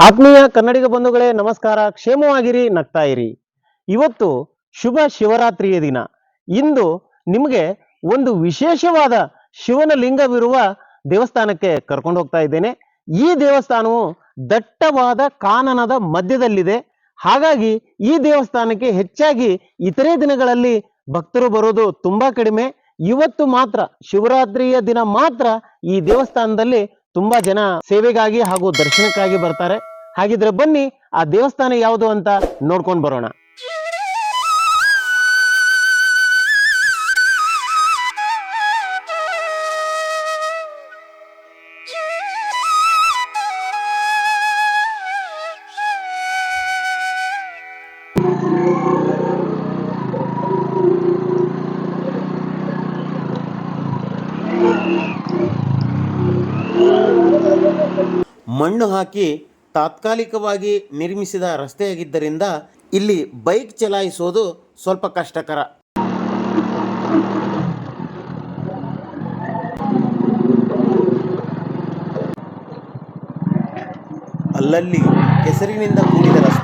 ಆತ್ಮೀಯ ಕನ್ನಡಿಗ ಬಂಧುಗಳೇ, ನಮಸ್ಕಾರ. ಕ್ಷೇಮವಾಗಿರಿ, ನಗ್ತಾ ಇರಿ. ಇವತ್ತು ಶುಭ ಶಿವರಾತ್ರಿಯ ದಿನ. ಇಂದು ನಿಮಗೆ ಒಂದು ವಿಶೇಷವಾದ ಶಿವನ ಲಿಂಗವಿರುವ ದೇವಸ್ಥಾನಕ್ಕೆ ಕರ್ಕೊಂಡು ಹೋಗ್ತಾ ಇದ್ದೇನೆ. ಈ ದೇವಸ್ಥಾನವು ದಟ್ಟವಾದ ಕಾನನದ ಮಧ್ಯದಲ್ಲಿದೆ. ಹಾಗಾಗಿ ಈ ದೇವಸ್ಥಾನಕ್ಕೆ ಹೆಚ್ಚಾಗಿ ಇತರೆ ದಿನಗಳಲ್ಲಿ ಭಕ್ತರು ಬರೋದು ತುಂಬಾ ಕಡಿಮೆ. ಇವತ್ತು ಮಾತ್ರ, ಶಿವರಾತ್ರಿಯ ದಿನ ಮಾತ್ರ ಈ ದೇವಸ್ಥಾನದಲ್ಲಿ ತುಂಬಾ ಜನ ಸೇವೆಗಾಗಿ ಹಾಗೂ ದರ್ಶನಕ್ಕಾಗಿ ಬರ್ತಾರೆ. ಹಾಗಿದ್ರೆ ಬನ್ನಿ ಆ ದೇವಸ್ಥಾನ ಯಾವುದು ಅಂತ ನೋಡ್ಕೊಂಡು ಬರೋಣ. ಮಣ್ಣು ಹಾಕಿ ತಾತ್ಕಾಲಿಕವಾಗಿ ನಿರ್ಮಿಸಿದ ರಸ್ತೆಯಾಗಿದ್ದರಿಂದ ಇಲ್ಲಿ ಬೈಕ್ ಚಲಾಯಿಸೋದು ಸ್ವಲ್ಪ ಕಷ್ಟಕರ. ಅಲ್ಲಲ್ಲಿ ಕೆಸರಿನಿಂದ ಕೂಡಿದ ರಸ್ತೆ.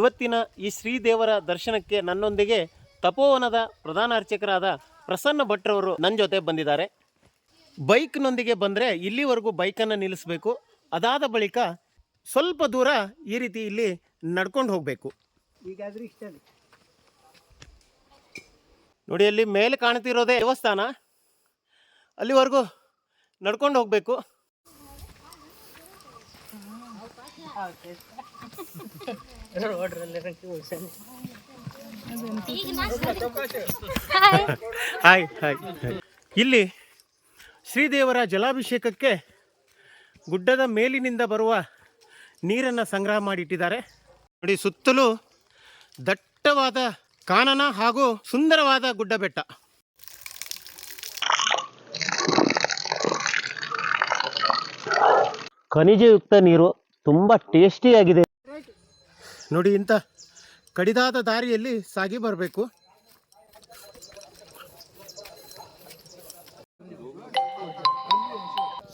ಇವತ್ತಿನ ಈ ಶ್ರೀದೇವರ ದರ್ಶನಕ್ಕೆ ನನ್ನೊಂದಿಗೆ ತಪೋವನದ ಪ್ರಧಾನ ಅರ್ಚಕರಾದ ಪ್ರಸನ್ನ ಭಟ್ರವರು ನನ್ನ ಜೊತೆ ಬಂದಿದ್ದಾರೆ. ಬೈಕ್ನೊಂದಿಗೆ ಬಂದರೆ ಇಲ್ಲಿವರೆಗೂ ಬೈಕನ್ನು ನಿಲ್ಲಿಸಬೇಕು. ಅದಾದ ಬಳಿಕ ಸ್ವಲ್ಪ ದೂರ ಈ ರೀತಿ ಇಲ್ಲಿ ನಡ್ಕೊಂಡು ಹೋಗಬೇಕು. ನೋಡಿ ಅಲ್ಲಿ ಮೇಲೆ ಕಾಣ್ತಿರೋದೇ ದೇವಸ್ಥಾನ. ಅಲ್ಲಿವರೆಗೂ ನಡ್ಕೊಂಡು ಹೋಗಬೇಕು. Hi hi. ಇಲ್ಲಿ ಶ್ರೀದೇವರ ಜಲಾಭಿಷೇಕಕ್ಕೆ ಗುಡ್ಡದ ಮೇಲಿನಿಂದ ಬರುವ ನೀರನ್ನು ಸಂಗ್ರಹ ಮಾಡಿಟ್ಟಿದ್ದಾರೆ. ನೋಡಿ ಸುತ್ತಲೂ ದಟ್ಟವಾದ ಕಾನನ ಹಾಗೂ ಸುಂದರವಾದ ಗುಡ್ಡ ಬೆಟ್ಟ. ಖನಿಜಯುಕ್ತ ನೀರು ತುಂಬ ಟೇಸ್ಟಿಯಾಗಿದೆ. ನೋಡಿ ಇಂಥ ಕಡಿದಾದ ದಾರಿಯಲ್ಲಿ ಸಾಗಿ ಬರಬೇಕು.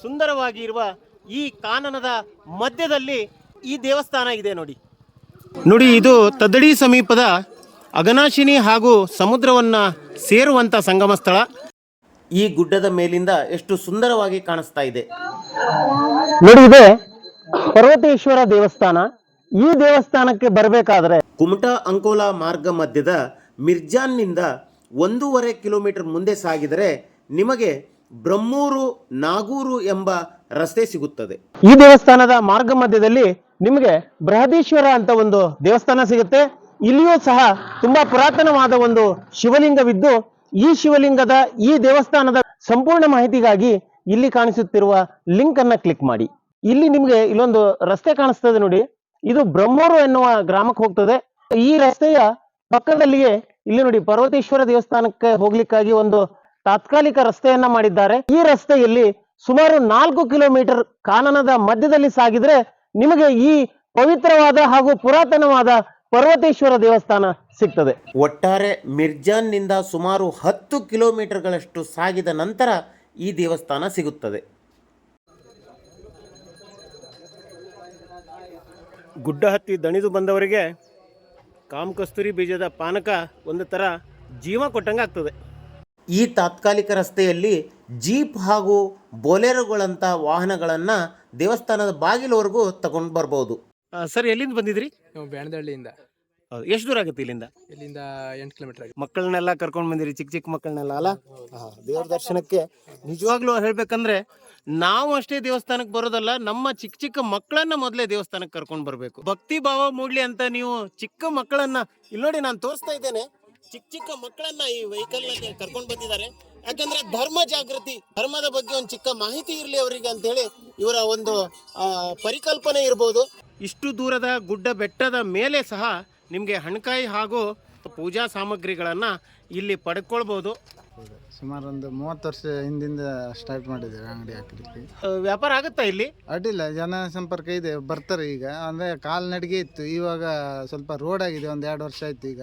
ಸುಂದರವಾಗಿರುವ ಈ ಕಾನನದ ಮಧ್ಯದಲ್ಲಿ ಈ ದೇವಸ್ಥಾನ ಇದೆ ನೋಡಿ. ನೋಡಿ ಇದು ತದಡಿ ಸಮೀಪದ ಅಗನಾಶಿನಿ ಹಾಗೂ ಸಮುದ್ರವನ್ನ ಸೇರುವಂತ ಸಂಗಮ ಸ್ಥಳ. ಈ ಗುಡ್ಡದ ಮೇಲಿಂದ ಎಷ್ಟು ಸುಂದರವಾಗಿ ಕಾಣಿಸ್ತಾ ಇದೆ. ನೋಡಿ ಇದೆ ಪರ್ವತೇಶ್ವರ ದೇವಸ್ಥಾನ. ಈ ದೇವಸ್ಥಾನಕ್ಕೆ ಬರಬೇಕಾದ್ರೆ ಕುಮಟಾ ಅಂಕೋಲಾ ಮಾರ್ಗ ಮಧ್ಯದ ಮಿರ್ಜಾನ್ನಿಂದ ಒಂದೂವರೆ ಕಿಲೋಮೀಟರ್ ಮುಂದೆ ಸಾಗಿದರೆ ನಿಮಗೆ ಬ್ರಹ್ಮೂರು ನಾಗೂರು ಎಂಬ ರಸ್ತೆ ಸಿಗುತ್ತದೆ. ಈ ದೇವಸ್ಥಾನದ ಮಾರ್ಗ ಮಧ್ಯದಲ್ಲಿ ನಿಮಗೆ ಬೃಹದೀಶ್ವರ ಅಂತ ಒಂದು ದೇವಸ್ಥಾನ ಸಿಗುತ್ತೆ. ಇಲ್ಲಿಯೂ ಸಹ ತುಂಬಾ ಪುರಾತನವಾದ ಒಂದು ಶಿವಲಿಂಗವಿದ್ದು ಈ ಶಿವಲಿಂಗದ ಈ ದೇವಸ್ಥಾನದ ಸಂಪೂರ್ಣ ಮಾಹಿತಿಗಾಗಿ ಇಲ್ಲಿ ಕಾಣಿಸುತ್ತಿರುವ ಲಿಂಕ್ ಅನ್ನ ಕ್ಲಿಕ್ ಮಾಡಿ. ಇಲ್ಲಿ ನಿಮ್ಗೆ ಇಲ್ಲೊಂದು ರಸ್ತೆ ಕಾಣಿಸ್ತದೆ ನೋಡಿ. ಇದು ಬ್ರಹ್ಮೂರು ಎನ್ನುವ ಗ್ರಾಮಕ್ಕೆ ಹೋಗ್ತದೆ. ಈ ರಸ್ತೆಯ ಪಕ್ಕದಲ್ಲಿಯೇ ಇಲ್ಲಿ ನೋಡಿ ಪರ್ವತೇಶ್ವರ ದೇವಸ್ಥಾನಕ್ಕೆ ಹೋಗ್ಲಿಕ್ಕಾಗಿ ಒಂದು ತಾತ್ಕಾಲಿಕ ರಸ್ತೆಯನ್ನ ಮಾಡಿದ್ದಾರೆ. ಈ ರಸ್ತೆಯಲ್ಲಿ ಸುಮಾರು ನಾಲ್ಕು ಕಿಲೋಮೀಟರ್ ಕಾನನದ ಮಧ್ಯದಲ್ಲಿ ಸಾಗಿದ್ರೆ ನಿಮಗೆ ಈ ಪವಿತ್ರವಾದ ಹಾಗೂ ಪುರಾತನವಾದ ಪರ್ವತೇಶ್ವರ ದೇವಸ್ಥಾನ ಸಿಗ್ತದೆ. ಒಟ್ಟಾರೆ ಮಿರ್ಜಾನ್ನಿಂದ ಸುಮಾರು ಹತ್ತು ಕಿಲೋಮೀಟರ್ಗಳಷ್ಟು ಸಾಗಿದ ನಂತರ ಈ ದೇವಸ್ಥಾನ ಸಿಗುತ್ತದೆ. ಗುಡ್ಡ ಹತ್ತಿ ದಣಿದು ಬಂದವರಿಗೆ ಕಾಮ ಕಸ್ತೂರಿ ಬೀಜದ ಪಾನಕ ಒಂದು ಥರ ಜೀವ ಕೊಟ್ಟಂಗೆ ಆಗ್ತದೆ. ಈ ತಾತ್ಕಾಲಿಕ ರಸ್ತೆಯಲ್ಲಿ ಜೀಪ್ ಹಾಗೂ ಬೊಲೆರೋಗಳಂಥ ವಾಹನಗಳನ್ನು ದೇವಸ್ಥಾನದ ಬಾಗಿಲವರೆಗೂ ತಗೊಂಡು ಬರ್ಬೋದು. ಸರ್ ಎಲ್ಲಿಂದ ಬಂದಿದ್ರಿ? ನಾವು ಬ್ಯಾಣದಹಳ್ಳಿಯಿಂದ. ಎಷ್ಟು ದೂರ ಆಗುತ್ತೆ ಇಲ್ಲಿಂದ? ಇಲ್ಲಿಂದ ಎಂಟು ಕಿಲೋಮೀಟರ್ ಆಗಿದೆ. ಮಕ್ಕಳನ್ನೆಲ್ಲ ಕರ್ಕೊಂಡು ಬಂದಿರಿ ಚಿಕ್ಕ ಚಿಕ್ಕ ಮಕ್ಕಳನ್ನೆಲ್ಲ ಅಲ್ಲ? ದೇವ್ರ ದರ್ಶನಕ್ಕೆ ನಿಜವಾಗ್ಲೂ ಹೇಳ್ಬೇಕಂದ್ರೆ ನಾವು ಅಷ್ಟೇ ದೇವಸ್ಥಾನಕ್ಕೆ ಬರೋದಲ್ಲ, ನಮ್ಮ ಚಿಕ್ಕ ಚಿಕ್ಕ ಮಕ್ಕಳನ್ನ ಮೊದಲೇ ದೇವಸ್ಥಾನಕ್ಕೆ ಕರ್ಕೊಂಡು ಬರಬೇಕು. ಭಕ್ತಿ ಭಾವ ಮೂಡ್ಲಿ ಅಂತ ನೀವು ಚಿಕ್ಕ ಮಕ್ಕಳನ್ನ ಇಲ್ಲಿ ನೋಡಿ ನಾನು ತೋರಿಸ್ತಾ ಇದ್ದೇನೆ. ಚಿಕ್ಕ ಚಿಕ್ಕ ಮಕ್ಕಳನ್ನ ಈ ವೆಹಿಕಲ್ನಲ್ಲಿ ಕರ್ಕೊಂಡು ಬಂದಿದ್ದಾರೆ. ಯಾಕಂದ್ರೆ ಧರ್ಮ ಜಾಗೃತಿ, ಧರ್ಮದ ಬಗ್ಗೆ ಒಂದು ಚಿಕ್ಕ ಮಾಹಿತಿ ಇರಲಿ ಅವರಿಗೆ ಅಂತ ಹೇಳಿ ಇವರ ಒಂದು ಪರಿಕಲ್ಪನೆ ಇರಬಹುದು ಇಷ್ಟು ದೂರದ ಗುಡ್ಡ ಬೆಟ್ಟದ ಮೇಲೆ ಸಹ ನಿಮಗೆ ಹಣಕಾಯಿ ಹಾಗೂ ಪೂಜಾ ಸಾಮಗ್ರಿಗಳನ್ನು ಇಲ್ಲಿ ಪಡ್ಕೊಳ್ಬೋದು. ಸುಮಾರು ಒಂದು ಮೂವತ್ತು ವರ್ಷ ಹಿಂದಿಂದ ಸ್ಟಾರ್ಟ್ ಮಾಡಿದ್ದೇವೆ ಅಂಗಡಿ ಹಾಕಲಿಕ್ಕೆ. ಆ, ವ್ಯಾಪಾರ ಆಗುತ್ತಾ ಇಲ್ಲಿ? ಅಡ್ಡಿಲ್ಲ ಜನ ಸಂಪರ್ಕ ಇದೆ ಬರ್ತಾರೆ ಈಗ. ಅಂದರೆ ಕಾಲ್ನಡಿಗೆ ಇತ್ತು ಇವಾಗ ಸ್ವಲ್ಪ ರೋಡ್ ಆಗಿದೆ ಒಂದು ಎರಡು ವರ್ಷ ಆಯ್ತು ಈಗ.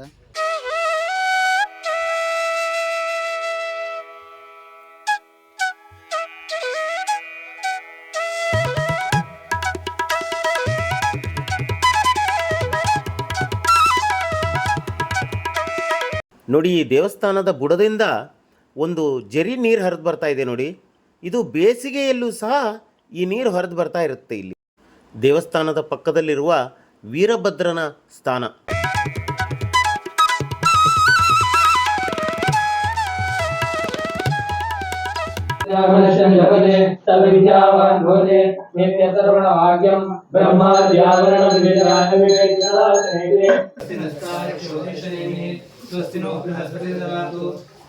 ನೋಡಿ ಈ ದೇವಸ್ಥಾನದ ಬುಡದಿಂದ ಒಂದು ಜರಿ ನೀರು ಹರಿದು ಬರ್ತಾ ಇದೆ ನೋಡಿ. ಇದು ಬೇಸಿಗೆಯಲ್ಲೂ ಸಹ ಈ ನೀರು ಹರಿದು ಬರ್ತಾ ಇರುತ್ತೆ ಇಲ್ಲಿ. ದೇವಸ್ಥಾನದ ಪಕ್ಕದಲ್ಲಿರುವ ವೀರಭದ್ರನ ಸ್ಥಾನ. ಬ್ರಹ್ಮ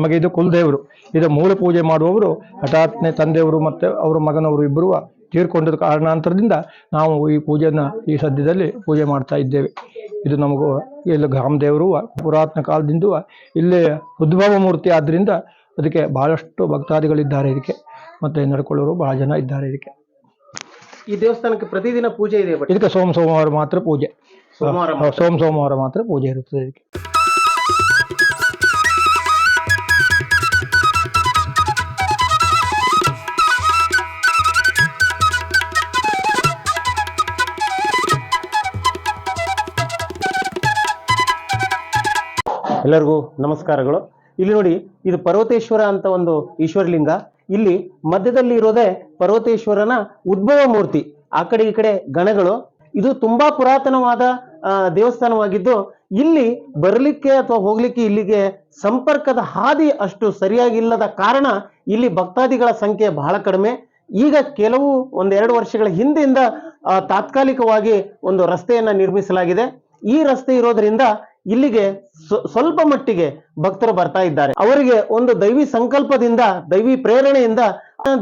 ನಮಗೆ ಇದು ಕುಲದೇವರು. ಇದು ಮೂಲ ಪೂಜೆ ಮಾಡುವವರು ಹಠಾತ್ನೆ ತಂದೆಯವರು ಮತ್ತು ಅವರ ಮಗನವರು ಇಬ್ಬರು ತೀರ್ಕೊಂಡ ಕಾರಣಾಂತರದಿಂದ ನಾವು ಈ ಪೂಜೆಯನ್ನು ಈ ಸದ್ಯದಲ್ಲಿ ಪೂಜೆ ಮಾಡ್ತಾ ಇದ್ದೇವೆ. ಇದು ನಮಗೂ ಇಲ್ಲಿ ಗ್ರಾಮದೇವರು ಪುರಾತನ ಕಾಲದಿಂದ ಇಲ್ಲಿ ಉದ್ಭವ ಮೂರ್ತಿ ಆದ್ದರಿಂದ ಅದಕ್ಕೆ ಬಹಳಷ್ಟು ಭಕ್ತಾದಿಗಳಿದ್ದಾರೆ ಇದಕ್ಕೆ. ಮತ್ತು ನಡ್ಕೊಳ್ಳೋರು ಬಹಳ ಜನ ಇದ್ದಾರೆ ಇದಕ್ಕೆ. ಈ ದೇವಸ್ಥಾನಕ್ಕೆ ಪ್ರತಿದಿನ ಪೂಜೆ ಇದೆ ಇದಕ್ಕೆ ಸೋಮ ಸೋಮವಾರ ಮಾತ್ರ ಪೂಜೆ. ಸೋಮವಾರ ಸೋಮ ಸೋಮವಾರ ಮಾತ್ರ ಪೂಜೆ ಇರುತ್ತದೆ ಇದಕ್ಕೆ. ಎಲ್ಲರಿಗೂ ನಮಸ್ಕಾರಗಳು. ಇಲ್ಲಿ ನೋಡಿ, ಇದು ಪರ್ವತೇಶ್ವರ ಅಂತ ಒಂದು ಈಶ್ವರಲಿಂಗ. ಇಲ್ಲಿ ಮಧ್ಯದಲ್ಲಿ ಇರೋದೇ ಪರ್ವತೇಶ್ವರನ ಉದ್ಭವ ಮೂರ್ತಿ. ಆ ಕಡೆ ಈ ಕಡೆ ಗಣಗಳು. ಇದು ತುಂಬಾ ಪುರಾತನವಾದ ದೇವಸ್ಥಾನವಾಗಿದ್ದು, ಇಲ್ಲಿ ಬರಲಿಕ್ಕೆ ಅಥವಾ ಹೋಗ್ಲಿಕ್ಕೆ ಇಲ್ಲಿಗೆ ಸಂಪರ್ಕದ ಹಾದಿ ಅಷ್ಟು ಸರಿಯಾಗಿಲ್ಲದ ಕಾರಣ ಇಲ್ಲಿ ಭಕ್ತಾದಿಗಳ ಸಂಖ್ಯೆ ಬಹಳ ಕಡಿಮೆ. ಈಗ ಕೆಲವು ಒಂದೆರಡು ವರ್ಷಗಳ ಹಿಂದೆಯಿಂದ ತಾತ್ಕಾಲಿಕವಾಗಿ ಒಂದು ರಸ್ತೆಯನ್ನ ನಿರ್ಮಿಸಲಾಗಿದೆ. ಈ ರಸ್ತೆ ಇರೋದ್ರಿಂದ ಇಲ್ಲಿಗೆ ಸ್ವ- ಸ್ವಲ್ಪ ಮಟ್ಟಿಗೆ ಭಕ್ತರು ಬರ್ತಾ ಇದ್ದಾರೆ. ಅವರಿಗೆ ಒಂದು ದೈವಿ ಸಂಕಲ್ಪದಿಂದ, ದೈವಿ ಪ್ರೇರಣೆಯಿಂದ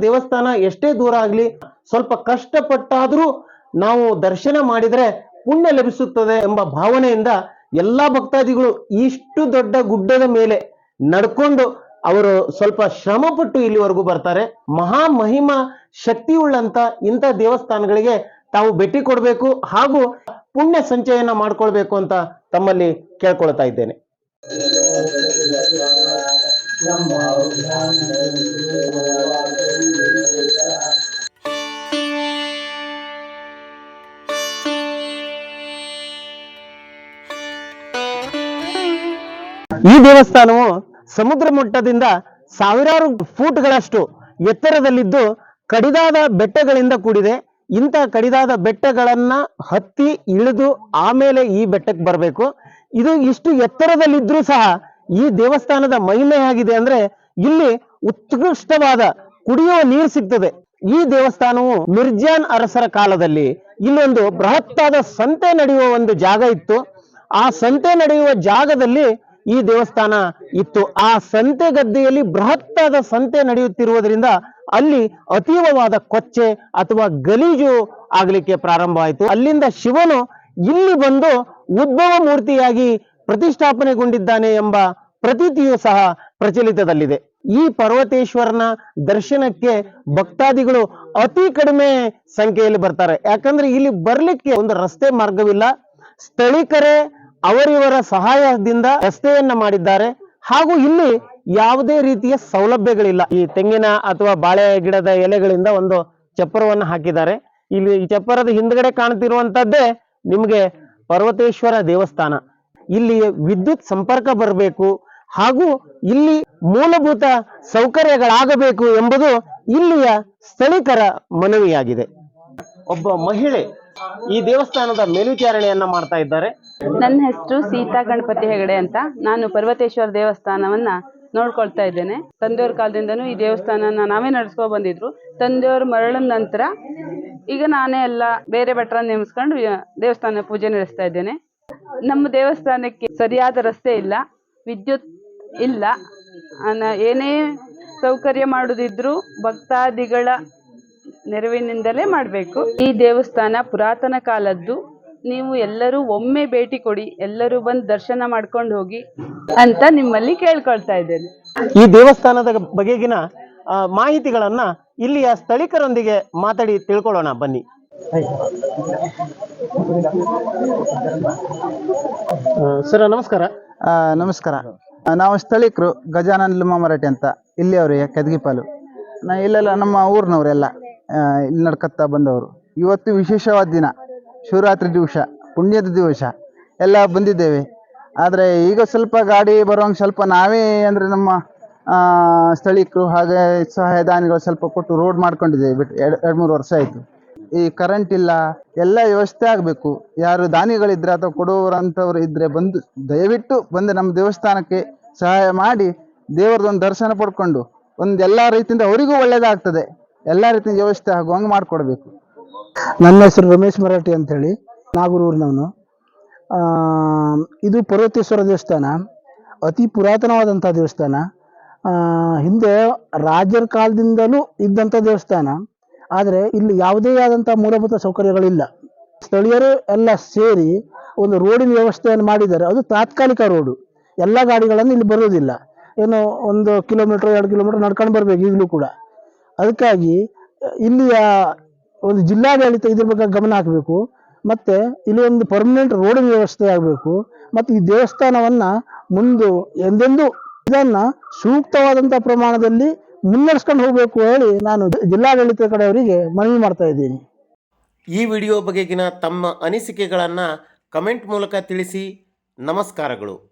ದೇವಸ್ಥಾನ ಎಷ್ಟೇ ದೂರ ಆಗ್ಲಿ, ಸ್ವಲ್ಪ ಕಷ್ಟಪಟ್ಟಾದ್ರೂ ನಾವು ದರ್ಶನ ಮಾಡಿದ್ರೆ ಪುಣ್ಯ ಲಭಿಸುತ್ತದೆ ಎಂಬ ಭಾವನೆಯಿಂದ ಎಲ್ಲಾ ಭಕ್ತಾದಿಗಳು ಇಷ್ಟು ದೊಡ್ಡ ಗುಡ್ಡದ ಮೇಲೆ ನಡ್ಕೊಂಡು ಅವರು ಸ್ವಲ್ಪ ಶ್ರಮಪಟ್ಟು ಇಲ್ಲಿವರೆಗೂ ಬರ್ತಾರೆ. ಮಹಾ ಮಹಿಮ ಶಕ್ತಿಯುಳ್ಳಂತ ಇಂಥ ದೇವಸ್ಥಾನಗಳಿಗೆ ತಾವು ಭೇಟಿ ಕೊಡಬೇಕು ಹಾಗೂ ಪುಣ್ಯ ಸಂಚಯನ ಮಾಡ್ಕೊಳ್ಬೇಕು ಅಂತ ತಮ್ಮಲ್ಲಿ ಕೇಳ್ಕೊಳ್ತಾ ಇದ್ದೇನೆ. ಈ ದೇವಸ್ಥಾನವು ಸಮುದ್ರ ಮಟ್ಟದಿಂದ ಸಾವಿರಾರು ಫೂಟ್ಗಳಷ್ಟು ಎತ್ತರದಲ್ಲಿದ್ದು ಕಡಿದಾದ ಬೆಟ್ಟಗಳಿಂದ ಕೂಡಿದೆ. ಇಂಥ ಕಡಿದಾದ ಬೆಟ್ಟಗಳನ್ನ ಹತ್ತಿ ಇಳಿದು ಆಮೇಲೆ ಈ ಬೆಟ್ಟಕ್ಕೆ ಬರಬೇಕು. ಇದು ಇಷ್ಟು ಎತ್ತರದಲ್ಲಿದ್ರೂ ಸಹ ಈ ದೇವಸ್ಥಾನದ ಮಹಿಮೆ ಆಗಿದೆ ಅಂದ್ರೆ ಇಲ್ಲಿ ಉತ್ಕೃಷ್ಟವಾದ ಕುಡಿಯುವ ನೀರು ಸಿಗ್ತದೆ. ಈ ದೇವಸ್ಥಾನವು ಮಿರ್ಜಾನ್ ಅರಸರ ಕಾಲದಲ್ಲಿ ಇಲ್ಲೊಂದು ಬೃಹತ್ತಾದ ಸಂತೆ ನಡೆಯುವ ಒಂದು ಜಾಗ ಇತ್ತು. ಆ ಸಂತೆ ನಡೆಯುವ ಜಾಗದಲ್ಲಿ ಈ ದೇವಸ್ಥಾನ ಇತ್ತು. ಆ ಸಂತೆ ಗದ್ದೆಯಲ್ಲಿ ಬೃಹತ್ತಾದ ಸಂತೆ ನಡೆಯುತ್ತಿರುವುದರಿಂದ ಅಲ್ಲಿ ಅತೀವವಾದ ಕೊಚ್ಚೆ ಅಥವಾ ಗಲೀಜು ಆಗ್ಲಿಕ್ಕೆ ಪ್ರಾರಂಭ ಆಯಿತು. ಅಲ್ಲಿಂದ ಶಿವನು ಇಲ್ಲಿ ಬಂದು ಉದ್ಭವ ಮೂರ್ತಿಯಾಗಿ ಪ್ರತಿಷ್ಠಾಪನೆಗೊಂಡಿದ್ದಾನೆ ಎಂಬ ಪ್ರತೀತಿಯು ಸಹ ಪ್ರಚಲಿತದಲ್ಲಿದೆ. ಈ ಪರ್ವತೇಶ್ವರನ ದರ್ಶನಕ್ಕೆ ಭಕ್ತಾದಿಗಳು ಅತಿ ಕಡಿಮೆ ಸಂಖ್ಯೆಯಲ್ಲಿ ಬರ್ತಾರೆ. ಯಾಕಂದ್ರೆ ಇಲ್ಲಿ ಬರ್ಲಿಕ್ಕೆ ಒಂದು ರಸ್ತೆ ಮಾರ್ಗವಿಲ್ಲ. ಸ್ಥಳೀಕರೇ ಅವರಿವರ ಸಹಾಯದಿಂದ ರಸ್ತೆಯನ್ನ ಮಾಡಿದ್ದಾರೆ. ಹಾಗೂ ಇಲ್ಲಿ ಯಾವುದೇ ರೀತಿಯ ಸೌಲಭ್ಯಗಳಿಲ್ಲ. ಈ ತೆಂಗಿನ ಅಥವಾ ಬಾಳೆ ಗಿಡದ ಎಲೆಗಳಿಂದ ಒಂದು ಚಪ್ಪರವನ್ನು ಹಾಕಿದ್ದಾರೆ. ಇಲ್ಲಿ ಈ ಚಪ್ಪರದ ಹಿಂದ್ಗಡೆ ಕಾಣ್ತಿರುವಂತದ್ದೇ ನಿಮ್ಗೆ ಪರ್ವತೇಶ್ವರ ದೇವಸ್ಥಾನ. ಇಲ್ಲಿ ವಿದ್ಯುತ್ ಸಂಪರ್ಕ ಬರಬೇಕು ಹಾಗೂ ಇಲ್ಲಿ ಮೂಲಭೂತ ಸೌಕರ್ಯಗಳಾಗಬೇಕು ಎಂಬುದು ಇಲ್ಲಿಯ ಸ್ಥಳೀಕರ ಮನವಿಯಾಗಿದೆ. ಒಬ್ಬ ಮಹಿಳೆ ಈ ದೇವಸ್ಥಾನದ ಮೇಲ್ವಿಚಾರಣೆಯನ್ನ ಮಾಡ್ತಾ ಇದ್ದಾರೆ. ನನ್ನ ಹೆಸರು ಸೀತಾ ಗಣಪತಿ ಹೆಗಡೆ ಅಂತ. ನಾನು ಪರ್ವತೇಶ್ವರ ದೇವಸ್ಥಾನವನ್ನ ನೋಡ್ಕೊಳ್ತಾ ಇದ್ದೇನೆ. ತಂದೆಯವ್ರ ಕಾಲದಿಂದನೂ ಈ ದೇವಸ್ಥಾನನ ನಾವೇ ನಡೆಸ್ಕೊ ಬಂದಿದ್ರು. ತಂದೆಯವ್ರ ಮರಳ ನಂತರ ಈಗ ನಾನೇ ಎಲ್ಲ ಬೇರೆ ಭಟ್ರ ನೇಮಿಸ್ಕೊಂಡು ದೇವಸ್ಥಾನ ಪೂಜೆ ನಡೆಸ್ತಾ ಇದ್ದೇನೆ. ನಮ್ಮ ದೇವಸ್ಥಾನಕ್ಕೆ ಸರಿಯಾದ ರಸ್ತೆ ಇಲ್ಲ, ವಿದ್ಯುತ್ ಇಲ್ಲ. ಏನೇ ಸೌಕರ್ಯ ಮಾಡುದಿದ್ರು ಭಕ್ತಾದಿಗಳ ನೆರವಿನಿಂದಲೇ ಮಾಡಬೇಕು. ಈ ದೇವಸ್ಥಾನ ಪುರಾತನ ಕಾಲದ್ದು. ನೀವು ಎಲ್ಲರೂ ಒಮ್ಮೆ ಭೇಟಿ ಕೊಡಿ ಎಲ್ಲರೂ ಬಂದು ದರ್ಶನ ಮಾಡ್ಕೊಂಡು ಹೋಗಿ ಅಂತ ನಿಮ್ಮಲ್ಲಿ ಕೇಳ್ಕೊಳ್ತಾ ಇದ್ದೇನೆ. ಈ ದೇವಸ್ಥಾನದ ಬಗೆಗಿನ ಮಾಹಿತಿಗಳನ್ನ ಇಲ್ಲಿಯ ಸ್ಥಳೀಕರೊಂದಿಗೆ ಮಾತಾಡಿ ತಿಳ್ಕೊಳ್ಳೋಣ ಬನ್ನಿ. ಸರ್ ನಮಸ್ಕಾರ. ಆ, ನಮಸ್ಕಾರ. ನಾವು ಸ್ಥಳೀಕರು ಗಜಾನನ್ ಲುಮ್ಮ ಮರಾಠಿ ಅಂತ. ಇಲ್ಲಿಯವರೇ ಕೆದಗಿಪಾಲು. ನಾ ಇಲ್ಲೆಲ್ಲ ನಮ್ಮ ಊರಿನವರೆಲ್ಲ ಇಲ್ಲಿ ನಡ್ಕತ್ತಾ ಬಂದವರು. ಇವತ್ತು ವಿಶೇಷವಾದ ದಿನ. ಶಿವರಾತ್ರಿ ದಿವಸ, ಪುಣ್ಯದ ದಿವಸ ಎಲ್ಲ ಬಂದಿದ್ದೇವೆ. ಆದರೆ ಈಗ ಸ್ವಲ್ಪ ಗಾಡಿ ಬರುವಂಗೆ ಸ್ವಲ್ಪ ನಾವೇ ಅಂದರೆ ನಮ್ಮ ಸ್ಥಳೀಕರು ಹಾಗೆ ಸಹಾಯದಾನಿಗಳು ಸ್ವಲ್ಪ ಕೊಟ್ಟು ರೋಡ್ ಮಾಡ್ಕೊಂಡಿದ್ದೇವೆ ಬಿಟ್ಟು ಎರಡು ಎರಡು, ಮೂರು ವರ್ಷ ಆಯಿತು. ಈ ಕರೆಂಟ್ ಇಲ್ಲ, ಎಲ್ಲ ವ್ಯವಸ್ಥೆ ಆಗಬೇಕು. ಯಾರು ದಾನಿಗಳಿದ್ರೆ ಅಥವಾ ಕೊಡುವರಂಥವ್ರು ಇದ್ದರೆ ಬಂದು, ದಯವಿಟ್ಟು ಬಂದು ನಮ್ಮ ದೇವಸ್ಥಾನಕ್ಕೆ ಸಹಾಯ ಮಾಡಿ, ದೇವರದೊಂದು ದರ್ಶನ ಪಡ್ಕೊಂಡು, ಒಂದು ಎಲ್ಲ ರೀತಿಯಿಂದ ಅವರಿಗೂ ಒಳ್ಳೆಯದಾಗ್ತದೆ ಎಲ್ಲ ರೀತಿಯ ವ್ಯವಸ್ಥೆ ಆಗುವಂಗೆ ಮಾಡಿಕೊಡ್ಬೇಕು. ನನ್ನ ಹೆಸರು ರಮೇಶ್ ಮರಾಠಿ ಅಂತೇಳಿ ನಾಗೂರೂರಿನವನು. ಆ, ಇದು ಪರ್ವತೇಶ್ವರ ದೇವಸ್ಥಾನ ಅತಿ ಪುರಾತನವಾದಂಥ ದೇವಸ್ಥಾನ. ಹಿಂದೆ ರಾಜರ ಕಾಲದಿಂದಲೂ ಇದ್ದಂಥ ದೇವಸ್ಥಾನ. ಆದರೆ ಇಲ್ಲಿ ಯಾವುದೇ ಆದಂಥ ಮೂಲಭೂತ ಸೌಕರ್ಯಗಳಿಲ್ಲ. ಸ್ಥಳೀಯರು ಎಲ್ಲ ಸೇರಿ ಒಂದು ರೋಡಿನ ವ್ಯವಸ್ಥೆಯನ್ನು ಮಾಡಿದ್ದಾರೆ. ಅದು ತಾತ್ಕಾಲಿಕ ರೋಡು. ಎಲ್ಲ ಗಾಡಿಗಳನ್ನು ಇಲ್ಲಿ ಬರೋದಿಲ್ಲ ಏನು ಒಂದು ಕಿಲೋಮೀಟ್ರ್ ಎರಡು ಕಿಲೋಮೀಟ್ರ್ ನಡ್ಕೊಂಡು ಬರಬೇಕು ಈಗಲೂ ಕೂಡ. ಅದಕ್ಕಾಗಿ ಇಲ್ಲಿಯ ಒಂದು ಜಿಲ್ಲಾಡಳಿತ ಇದ್ರ ಬಗ್ಗೆ ಗಮನ ಹಾಕಬೇಕು. ಮತ್ತೆ ಇಲ್ಲಿ ಒಂದು ಪರ್ಮನೆಂಟ್ ರೋಡಿನ ವ್ಯವಸ್ಥೆ ಆಗಬೇಕು. ಮತ್ತು ಈ ದೇವಸ್ಥಾನವನ್ನ ಮುಂದೆ ಎಂದೆಂದೂ ಇದನ್ನ ಸೂಕ್ತವಾದಂಥ ಪ್ರಮಾಣದಲ್ಲಿ ಮುನ್ನಡೆಸ್ಕೊಂಡು ಹೋಗಬೇಕು ಹೇಳಿ ನಾನು ಜಿಲ್ಲಾಡಳಿತ ಕಡೆಯವರಿಗೆ ಮನವಿ ಮಾಡ್ತಾ ಇದ್ದೀನಿ. ಈ ವಿಡಿಯೋ ಬಗೆಗಿನ ತಮ್ಮ ಅನಿಸಿಕೆಗಳನ್ನು ಕಮೆಂಟ್ ಮೂಲಕ ತಿಳಿಸಿ ನಮಸ್ಕಾರಗಳು.